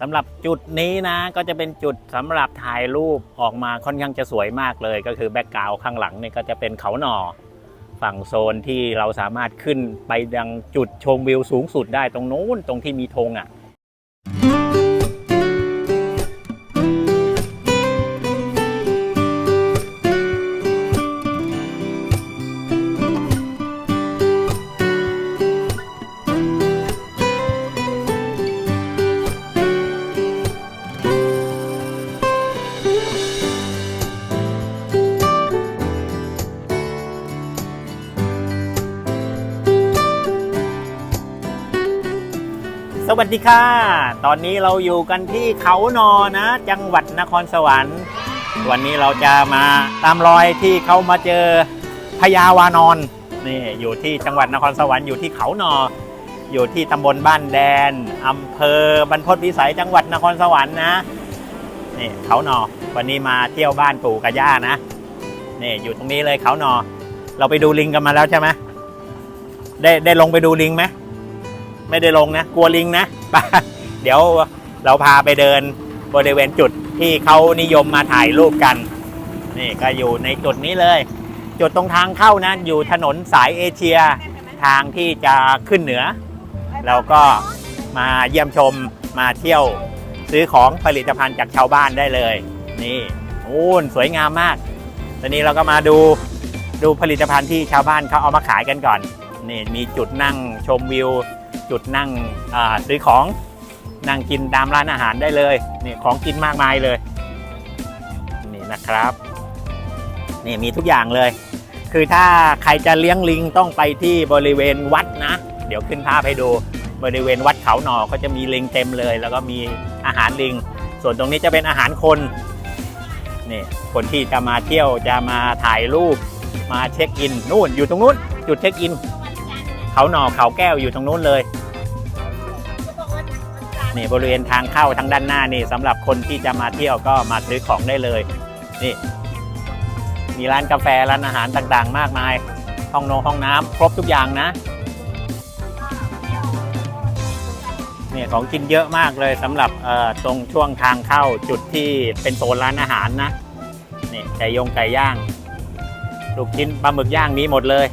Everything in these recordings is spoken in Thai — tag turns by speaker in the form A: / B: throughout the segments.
A: สำหรับจุดนี้นะก็จะเป็นจุดสำหรับถ่ายรูปออกมาค่อนข้างจะสวยมากเลย ก็คือแบ็กกราวข้างหลังนี่ก็จะเป็นเขาหน่อ ฝั่งโซนที่เราสามารถขึ้นไปยังจุดชมวิวสูงสุดได้ตรงนู้นตรงที่มีธงอะ สวัสดีค่ะ ตอนนี้เราอยู่กันที่เขานอนะ จังหวัดนครสวรรค์ วันนี้เราจะมาตามรอยที่เขามาเจอพญาวานอนนี่อยู่ที่จังหวัดนครสวรรค์อยู่ที่เขานอ อยู่ที่ตำบลบ้านแดนอำเภอบรรพตวิสัยจังหวัดนครสวรรค์นะ นี่เขาหนอ วันนี้มาเที่ยวบ้านปู่กับย่านะนี่อยู่ตรงนี้เลยเขาหนอ เราไปดูลิงกันมาแล้วใช่ไหมได้ได้ลงไปดูลิงไหมไม่ได้ลงนะกลัวลิงนะไปเดี๋ยวเราพาไปเดินบริเวณจุดที่เขานิยมมาถ่ายรูปกัน นี่ก็อยู่ในจุดนี้เลย จุดตรงทางเข้านะอยู่ถนนสายเอเชีย ทางที่จะขึ้นเหนือเราก็มาเยี่ยมชมมาเที่ยว ซื้อของผลิตภัณฑ์จากชาวบ้านได้เลย นี่โอ้นสวยงามมาก ตอนนี้เราก็มาดูดูผลิตภัณฑ์ที่ชาวบ้านเขาเอามาขายกันก่อนนี่มีจุดนั่งชมวิว จุดนั่งซื้อของนั่งกินตามร้านอาหารได้เลยนี่ของกินมากมายเลยนี่นะครับนี่มีทุกอย่างเลย คือถ้าใครจะเลี้ยงลิงต้องไปที่บริเวณวัดนะ เดี๋ยวขึ้นภาพให้ดู บริเวณวัดเขาหนอก็จะมีลิงเต็มเลย แล้วก็มีอาหารลิง ส่วนตรงนี้จะเป็นอาหารคนนี่คนที่จะมาเที่ยวจะมาถ่ายรูปมาเช็คอินนู่นอยู่ตรงนู้น จุดเช็คอิน เขาหนอเขาแก้วอยู่ตรงนู้นเลยนี่บริเวณทางเข้าทางด้านหน้านี่สำหรับคนที่จะมาเที่ยวก็มาซื้อของได้เลยนี่มีร้านกาแฟร้านอาหารต่างๆ มากมาย ห้องนงห้องน้ำครบทุกอย่างนะ นี่ของกินเยอะมากเลยสำหรับตรงช่วงทางเข้าจุดที่เป็นโซนร้านอาหารนะนี่ไก่ยงไก่ย่างลูกชิ้นปลาหมึกย่างมีหมดเลย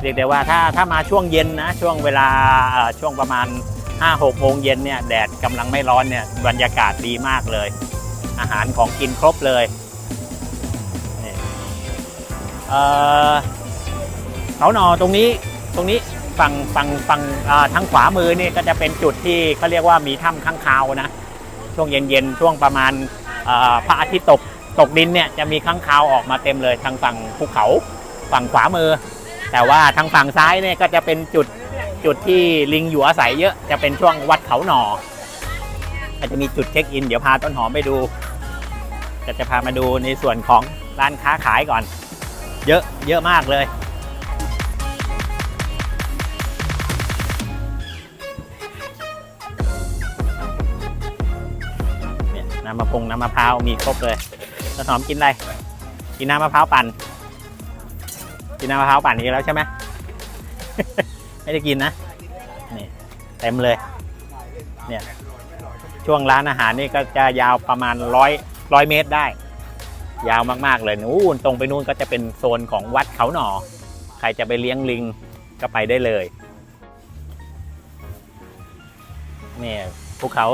A: เรียกได้ว่าถ้าถ้ามาช่วงเย็นนะ ช่วงเวลาช่วงประมาณ 5-6โมงเย็นเนี่ยแดดกำลังไม่ร้อนเนี่ยบรรยากาศดีมากเลย อาหารของกินครบเลยนี่เเขาหนอตรงนี้ตรงนี้ ฝั่งฝั่งฝั่งทางขวามือนี่ก็จะเป็นจุดที่เขาเรียกว่ามีถ้ำข้างคาวนะช่วงเย็นๆช่วงประมาณพระอาทิตย์ตกตกดินเนี่ยจะมีข้างคาวออกมาเต็มเลยทางฝั่งภูเขาฝั่งขวามือ แต่ว่าทางฝั่งซ้ายเนี่ยก็จะเป็นจุดจุดที่ลิงอยู่อาศัยเยอะจะเป็นช่วงวัดเขาหนอก็จะมีจุดเช็คอิน เดี๋ยวพาต้นหอมไปดูก็จะพามาดูในส่วนของร้านค้าขายก่อน เยอะเยอะมากเลย น้ำมะพงน้ำมะพร้าวมีครบเลยต้นหอมกินอะไรกินน้ำมะพร้าวปั่น กินน้ำมะพร้าวปั่นอีกแล้วใช่ไหม ไม่ได้กินนะนี่เต็มเลย เนี่ยช่วงร้านอาหารนี่ก็จะยาวประมาณร้อยร้อยเมตรได้ ยาวมากๆเลยนู่นตรงไปนู่นก็จะเป็นโซนของวัดเขาหนอใครจะไปเลี้ยงลิงก็ไปได้เลยเนี่ยภูเขา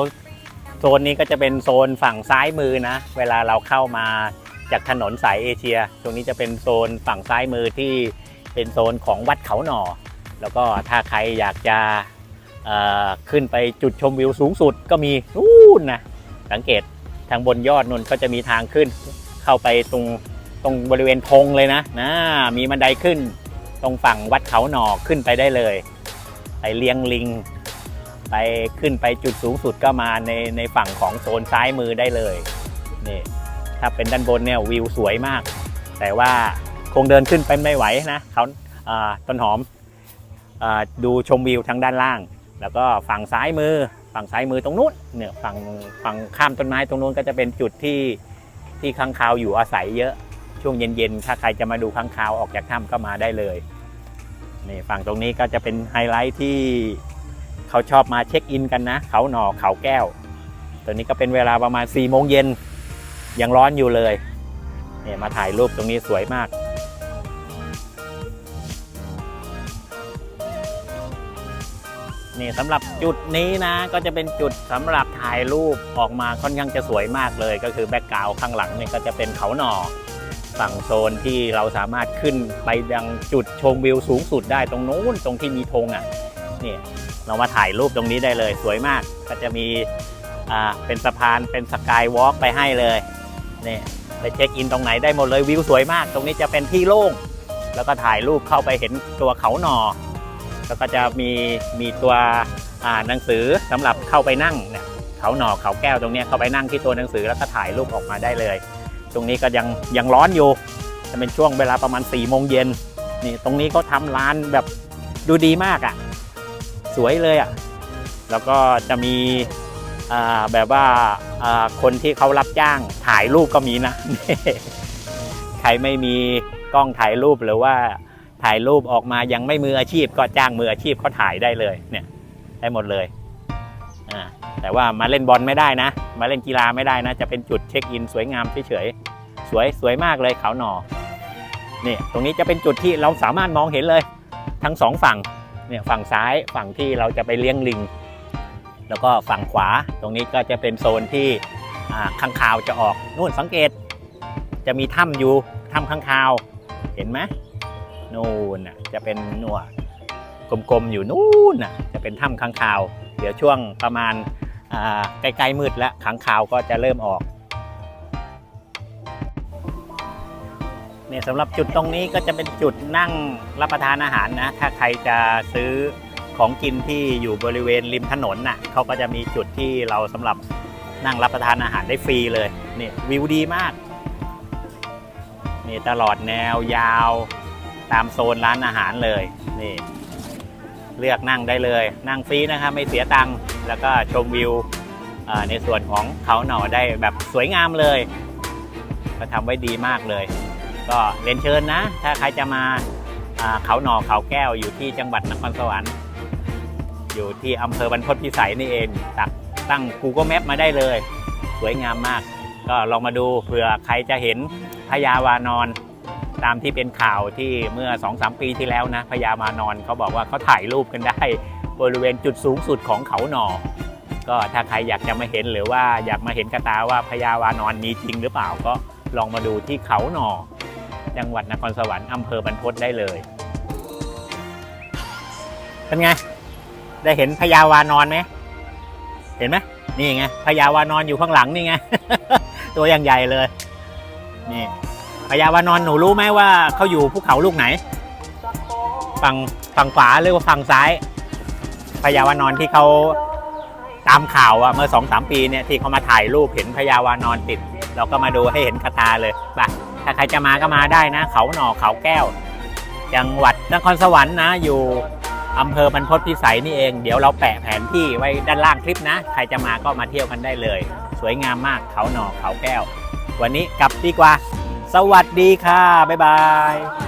A: โซนนี้ก็จะเป็นโซนฝั่งซ้ายมือนะ เวลาเราเข้ามาจากถนนสายเอเชีย ตรงนี้จะเป็นโซนฝั่งซ้ายมือที่เป็นโซนของวัดเขาหนอแล้วก็ถ้าใครอยากจะขึ้นไปจุดชมวิวสูงสุดก็มีนู่นนะสังเกตทางบนยอดนนก็จะมีทางขึ้น เข้าไปตรงตรงบริเวณธงเลยนะนะมีบันไดขึ้น ตรงฝั่งวัดเขาหนอขึ้นไปได้เลย ไปเลี้ยงลิง ไปขึ้นไปจุดสูงสุดก็มาในในฝั่งของโซนซ้ายมือได้เลยนี่ถ้าเป็นด้านบนเนี่ยวิวสวยมาก แต่ว่าคงเดินขึ้นไปไม่ไหวนะเขาต้นหอมอดูชมวิวทางด้านล่าง แล้วก็ฝั่งซ้ายมือ ฝั่งซ้ายมือตรงนู้นเนี่ยฝั่งฝั่งข้ามต้นไม้ตรงนู้นก็จะเป็นจุดที่ที่ค้างคาวอยู่อาศัยเยอะช่วงเย็นๆถ้าใครจะมาดูค้างคาวออกจากถ้ำก็มาได้เลยนี่ฝั่งตรงนี้ก็จะเป็นไฮไลท์ที่ เขาชอบมาเช็คอินกันนะ เขาหนอเขาแก้วตอนนี้ก็เป็นเวลาประมาณ4ี่โมงเย็นยังร้อนอยู่เลยเนี่ยมาถ่ายรูปตรงนี้สวยมากนี่สำหรับจุดนี้นะก็จะเป็นจุดสำหรับถ่ายรูปออกมาค่อนข้างจะสวยมากเลย ก็คือแบ็กกราวข้างหลังนี่ก็จะเป็นเขาหนอฝั่งโซนที่เราสามารถขึ้นไปยังจุดชมวิวสูงสุดได้ตรงโน้นตรงที่มีธงอะนี่ เรามาถ่ายรูปตรงนี้ได้เลยสวยมากก็จะมีเป็นสะพานเป็นสกายวอล์กไปให้เลยนี่ไปเช็คอินตรงไหนได้หมดเลยวิวสวยมาก ตรงนี้จะเป็นที่โล่ง แล้วก็ถ่ายรูปเข้าไปเห็นตัวเขาหนอ แล้วก็จะมีมีตัวหนังสือสำหรับเข้าไปนั่งเนี่ยเขาหนอเขาแก้วตรงนี้เข้าไปนั่งที่ตัวหนังสือแล้วก็ถ่ายรูปออกมาได้เลย ตรงนี้ก็ยังยังร้อนอยู่ จะเป็นช่วงเวลาประมาณ4ี่โมงเย็นนี่ตรงนี้เขาทำร้านแบบดูดีมากอะ่ะ สวยเลยอะ่ะแล้วก็จะมีแบบว่าคนที่เขารับจ้างถ่ายรูปก็มีนะ ใครไม่มีกล้องถ่ายรูปหรือว่าถ่ายรูปออกมายังไม่มืออาชีพ ก็จ้างมืออาชีพเขาถ่ายได้เลยเนี่ยได้หมดเลยอ่าแต่ว่ามาเล่นบอลไม่ได้นะ มาเล่นกีฬาไม่ได้นะ จะเป็นจุดเช็คอินสวยงามเฉยๆสวยสวยมากเลยเขาหนอนี่ตรงนี้จะเป็นจุดที่เราสามารถมองเห็นเลย ทั้งสองฝั่ง เนี่ยฝั่งซ้ายฝั่งที่เราจะไปเลี้ยงลิง แล้วก็ฝั่งขวาตรงนี้ก็จะเป็นโซนที่ข้างคาวจะออกนู่นสังเกต จะมีถ้ำอยู่ถ้ำข้างคาวเห็นไหมนู่นน่ะจะเป็นหนวดกลมๆอยู่นู่นน่ะจะเป็นถ้ำข้างคาว เดี๋ยวช่วงประมาณอ่าใกล้ๆมืดแล้วขังคาวก็จะเริ่มออก เนี่ยสำหรับจุดตรงนี้ก็จะเป็นจุดนั่งรับประทานอาหารนะ ถ้าใครจะซื้อของกินที่อยู่บริเวณริมถนนน่ะเขาก็จะมีจุดที่เราสำหรับนั่งรับประทานอาหารได้ฟรีเลยนี่วิวดีมากนี่ตลอดแนวยาวตามโซนร้านอาหารเลยนี่เลือกนั่งได้เลย นั่งฟรีนะครับไม่เสียตังค์แล้วก็ชมวิวในส่วนของเขาหน่อได้แบบสวยงามเลยก็ทำไว้ดีมากเลย ก็เรียนเชิญนะ ถ้าใครจะมาเขาหนอเขาแก้วอยู่ที่จังหวัดนครสวรรค์ อยู่ที่อำเภอบรรพตพิสัยนี่เองตักตั้ง Google Map มาได้เลย สวยงามมาก ก็ลองมาดูเผื่อใครจะเห็นพญาวานอน ตามที่เป็นข่าวที่เมื่อ 2-3 ปีที่แล้วนะพญามานอนเขาบอกว่าเขาถ่ายรูปกันได้ บริเวณจุดสูงสุดของเขาหนอก็ถ้าใครอยากจะมาเห็นหรือว่าอยากมาเห็นกระตาว่าพญาวานอนมีจริงหรือเปล่าก็ลองมาดูที่เขาหนอ จังหวัดนครสวรรค์อำเภอบรรพตได้เลยเป็นไง ได้เห็นพญาวานอนไหมเห็นไหมนี่ไงพญาวานอนอยู่ข้างหลังนี่ไง ตัวอย่างใหญ่เลย นี่พญาวานอนหนูรู้ไหมว่าเขาอยู่ภูเขาลูกไหน ฝั่งฝั่งขวาหรือว่าฝั่งซ้ายพญาวานอนที่เขาตามข่าวอะเมื่อสองสามปีเนี่ยที่เขามาถ่ายรูปเห็นพญาวานอนติด เราก็มาดูให้เห็นกระตาเลยไป ถ้าใครจะมาก็มาได้นะ เขาหน่อเขาแก้ว จังหวัดนครสวรรค์นะ อยู่อำเภอบรรพตพิสัยนี่เอง เดี๋ยวเราแปะแผนที่ไว้ด้านล่างคลิปนะ ใครจะมาก็มาเที่ยวกันได้เลย สวยงามมากเขาหน่อเขาแก้ว วันนี้กลับดีกว่า สวัสดีค่ะ บ๊ายบาย